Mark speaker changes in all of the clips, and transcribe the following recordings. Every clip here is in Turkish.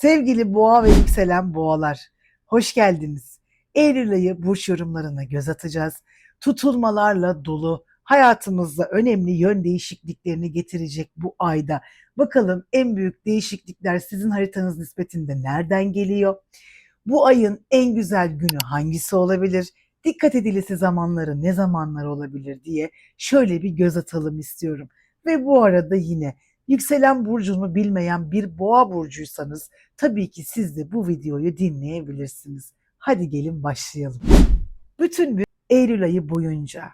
Speaker 1: Sevgili boğa ve yükselen boğalar, hoş geldiniz. Eylül ayı burç yorumlarına göz atacağız. Tutulmalarla dolu, hayatımızda önemli yön değişikliklerini getirecek bu ayda. Bakalım en büyük değişiklikler sizin haritanız nispetinde nereden geliyor? Bu ayın en güzel günü hangisi olabilir? Dikkat edilisi zamanları ne zamanlar olabilir diye şöyle bir göz atalım istiyorum. Ve bu arada yine yükselen burcunu bilmeyen bir boğa burcuysanız tabii ki siz de bu videoyu dinleyebilirsiniz. Hadi gelin başlayalım. Bütün bir Eylül ayı boyunca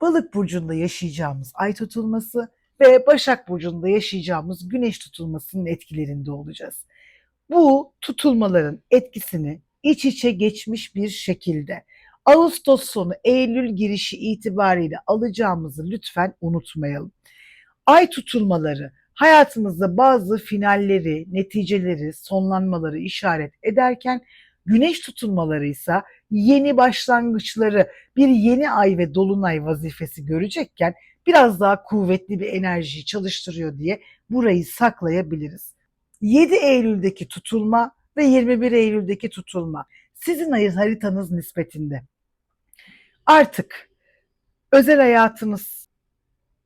Speaker 1: Balık burcunda yaşayacağımız ay tutulması ve Başak burcunda yaşayacağımız güneş tutulmasının etkilerinde olacağız. Bu tutulmaların etkisini iç içe geçmiş bir şekilde Ağustos sonu Eylül girişi itibariyle alacağımızı lütfen unutmayalım. Ay tutulmaları hayatımızda bazı finalleri, neticeleri, sonlanmaları işaret ederken güneş tutulmaları ise yeni başlangıçları bir yeni ay ve dolunay vazifesi görecekken biraz daha kuvvetli bir enerjiyi çalıştırıyor diye burayı saklayabiliriz. 7 Eylül'deki tutulma ve 21 Eylül'deki tutulma sizin ayı haritanız nispetinde. Artık özel hayatınız,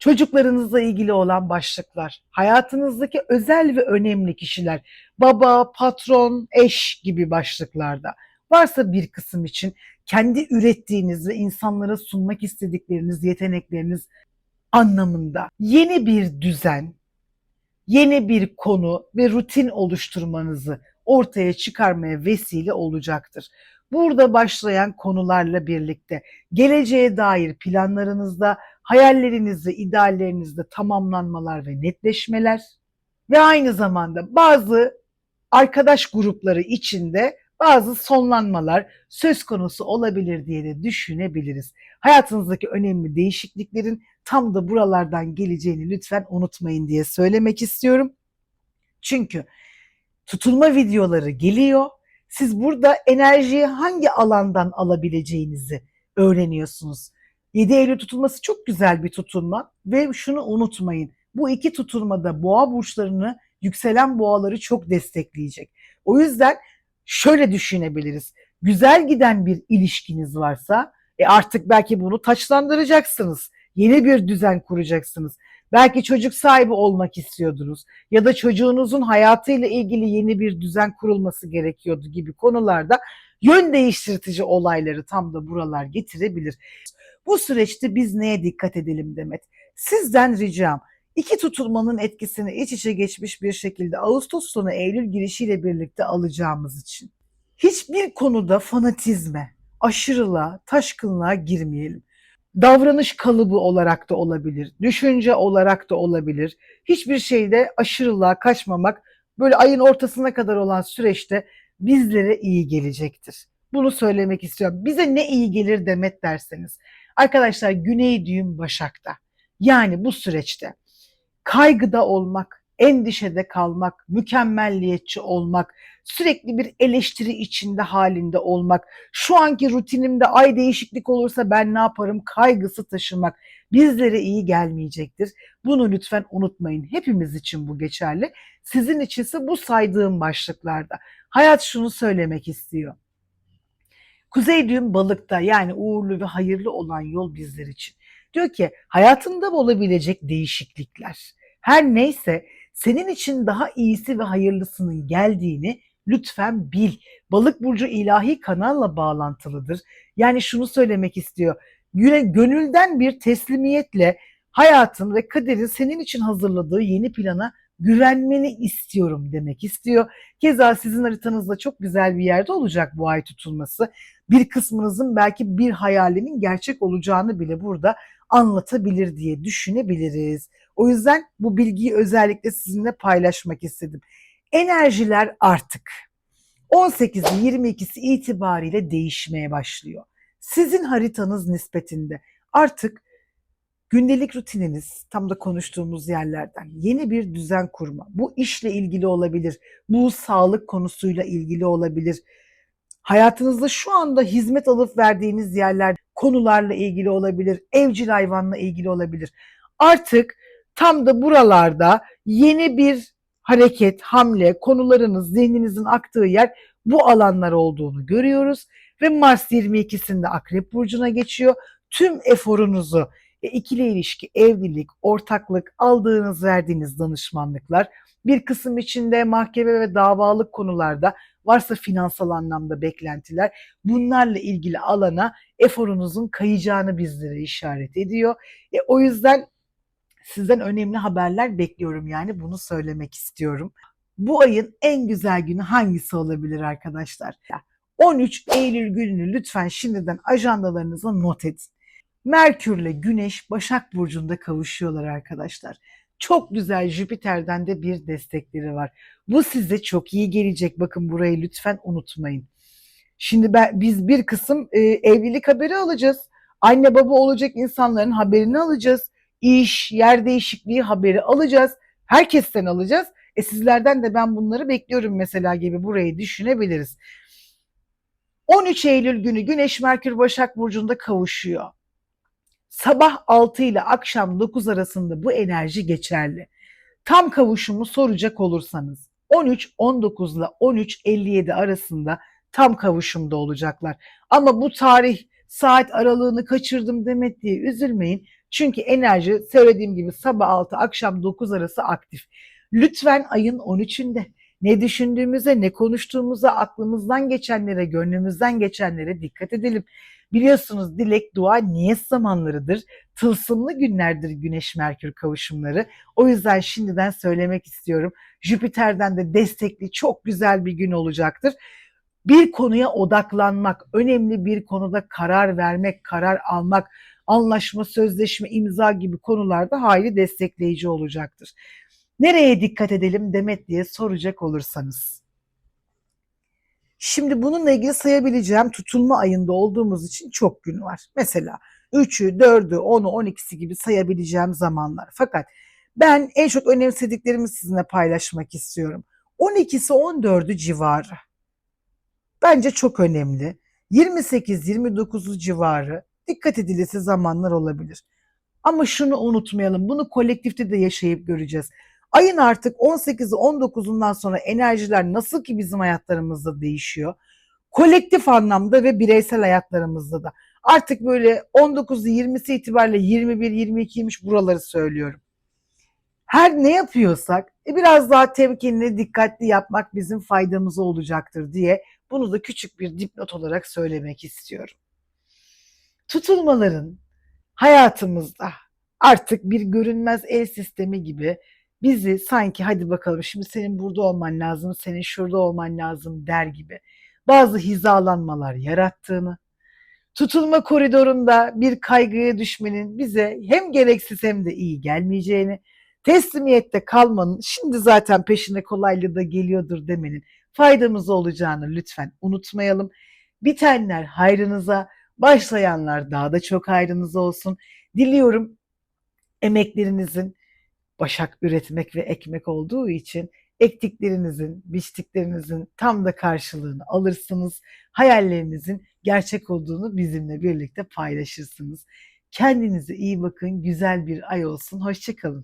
Speaker 1: çocuklarınızla ilgili olan başlıklar, hayatınızdaki özel ve önemli kişiler, baba, patron, eş gibi başlıklarda varsa bir kısım için kendi ürettiğiniz ve insanlara sunmak istedikleriniz, yetenekleriniz anlamında yeni bir düzen, yeni bir konu ve rutin oluşturmanızı ortaya çıkarmaya vesile olacaktır. Burada başlayan konularla birlikte geleceğe dair planlarınızda, hayallerinizde, ideallerinizde tamamlanmalar ve netleşmeler ve aynı zamanda bazı arkadaş grupları içinde bazı sonlanmalar söz konusu olabilir diye de düşünebiliriz. Hayatınızdaki önemli değişikliklerin tam da buralardan geleceğini lütfen unutmayın diye söylemek istiyorum. Çünkü tutulma videoları geliyor. Siz burada enerjiyi hangi alandan alabileceğinizi öğreniyorsunuz. 7 Eylül tutulması çok güzel bir tutulma ve şunu unutmayın. Bu iki tutulmada boğa burçlarını, yükselen boğaları çok destekleyecek. O yüzden şöyle düşünebiliriz. Güzel giden bir ilişkiniz varsa e artık belki bunu taçlandıracaksınız. Yeni bir düzen kuracaksınız. Belki çocuk sahibi olmak istiyordunuz ya da çocuğunuzun hayatıyla ilgili yeni bir düzen kurulması gerekiyordu gibi konularda yön değiştirtici olayları tam da buralar getirebilir. Bu süreçte biz neye dikkat edelim Demet? Sizden ricam iki tutulmanın etkisini iç içe geçmiş bir şekilde Ağustos sonu Eylül girişiyle birlikte alacağımız için hiçbir konuda fanatizme, aşırılığa, taşkınlığa girmeyelim davranış kalıbı olarak da olabilir, düşünce olarak da olabilir. Hiçbir şeyde aşırılığa kaçmamak böyle ayın ortasına kadar olan süreçte bizlere iyi gelecektir. Bunu söylemek istiyorum. Bize ne iyi gelir Demet derseniz. Arkadaşlar güney düğüm Başak'ta. Yani bu süreçte kaygıda olmak, endişede kalmak, mükemmelliyetçi olmak, sürekli bir eleştiri içinde halinde olmak, şu anki rutinimde ay değişiklik olursa ben ne yaparım kaygısı taşımak bizlere iyi gelmeyecektir. Bunu lütfen unutmayın. Hepimiz için bu geçerli. Sizin içinse bu saydığım başlıklarda. Hayat şunu söylemek istiyor. Kuzey düğüm balıkta yani uğurlu ve hayırlı olan yol bizler için. Diyor ki hayatında olabilecek değişiklikler her neyse senin için daha iyisi ve hayırlısının geldiğini lütfen bil. Balık burcu ilahi kanalla bağlantılıdır. Yani şunu söylemek istiyor. Gönülden bir teslimiyetle hayatın ve kaderin senin için hazırladığı yeni plana güvenmeni istiyorum demek istiyor. Keza sizin haritanızda çok güzel bir yerde olacak bu ay tutulması. Bir kısmınızın belki bir hayalinin gerçek olacağını bile burada anlatabilir diye düşünebiliriz. O yüzden bu bilgiyi özellikle sizinle paylaşmak istedim. Enerjiler artık 18'i 22'si itibariyle değişmeye başlıyor. Sizin haritanız nispetinde artık gündelik rutininiz tam da konuştuğumuz yerlerden yeni bir düzen kurma. Bu işle ilgili olabilir, bu sağlık konusuyla ilgili olabilir. Hayatınızda şu anda hizmet alıp verdiğiniz yerler konularla ilgili olabilir, evcil hayvanla ilgili olabilir. Artık tam da buralarda yeni bir hareket, hamle, konularınız, zihninizin aktığı yer bu alanlar olduğunu görüyoruz. Ve Mars 22'sinde Akrep Burcu'na geçiyor. Tüm eforunuzu, e, ikili ilişki, evlilik, ortaklık, aldığınız verdiğiniz danışmanlıklar, bir kısım içinde mahkeme ve davalık konularda varsa finansal anlamda beklentiler bunlarla ilgili alana eforunuzun kayacağını bizlere işaret ediyor. E, o yüzden sizden önemli haberler bekliyorum yani bunu söylemek istiyorum. Bu ayın en güzel günü hangisi olabilir arkadaşlar? 13 Eylül gününü lütfen şimdiden ajandalarınıza not edin. Merkürle Güneş Başak Burcu'nda kavuşuyorlar arkadaşlar. Çok güzel Jüpiter'den de bir destekleri var. Bu size çok iyi gelecek. Bakın burayı lütfen unutmayın. Şimdi ben, biz bir kısım e, evlilik haberi alacağız. Anne baba olacak insanların haberini alacağız. İş, yer değişikliği haberi alacağız. Herkesten alacağız. E sizlerden de ben bunları bekliyorum mesela gibi burayı düşünebiliriz. 13 Eylül günü Güneş Merkür Başak Burcu'nda kavuşuyor. Sabah 6 ile akşam 9 arasında bu enerji geçerli. Tam kavuşumu soracak olursanız 13-19 ile 13-57 arasında tam kavuşumda olacaklar. Ama bu tarih saat aralığını kaçırdım demek diye üzülmeyin. Çünkü enerji söylediğim gibi sabah 6 akşam 9 arası aktif. Lütfen ayın 13'ünde ne düşündüğümüze, ne konuştuğumuza, aklımızdan geçenlere, gönlümüzden geçenlere dikkat edelim. Biliyorsunuz dilek, dua, niyet zamanlarıdır. Tılsımlı günlerdir Güneş Merkür kavuşumları. O yüzden şimdiden söylemek istiyorum. Jüpiter'den de destekli çok güzel bir gün olacaktır. Bir konuya odaklanmak, önemli bir konuda karar vermek, karar almak, anlaşma, sözleşme, imza gibi konularda hayli destekleyici olacaktır. Nereye dikkat edelim Demet diye soracak olursanız. Şimdi bununla ilgili sayabileceğim tutulma ayında olduğumuz için çok gün var. Mesela 3'ü, 4'ü, 10'u, 12'si gibi sayabileceğim zamanlar. Fakat ben en çok önemsediklerimi sizinle paylaşmak istiyorum. 12'si 14'ü civarı. Bence çok önemli. 28-29'u civarı dikkat edilesi zamanlar olabilir. Ama şunu unutmayalım. Bunu kolektifte de yaşayıp göreceğiz. Ayın artık 18'i 19'undan sonra enerjiler nasıl ki bizim hayatlarımızda değişiyor. Kolektif anlamda ve bireysel hayatlarımızda da. Artık böyle 19'u 20'si itibariyle 21 22'ymiş buraları söylüyorum. Her ne yapıyorsak e, biraz daha temkinli, dikkatli yapmak bizim faydamıza olacaktır diye bunu da küçük bir dipnot olarak söylemek istiyorum. Tutulmaların hayatımızda artık bir görünmez el sistemi gibi bizi sanki hadi bakalım şimdi senin burada olman lazım, senin şurada olman lazım der gibi bazı hizalanmalar yarattığını, tutulma koridorunda bir kaygıya düşmenin bize hem gereksiz hem de iyi gelmeyeceğini, teslimiyette kalmanın şimdi zaten peşine kolaylığı da geliyordur demenin faydamız olacağını lütfen unutmayalım. Bitenler hayrınıza, başlayanlar daha da çok hayrınıza olsun. Diliyorum emeklerinizin başak üretmek ve ekmek olduğu için ektiklerinizin, biçtiklerinizin tam da karşılığını alırsınız. Hayallerinizin gerçek olduğunu bizimle birlikte paylaşırsınız. Kendinize iyi bakın. Güzel bir ay olsun. Hoşçakalın.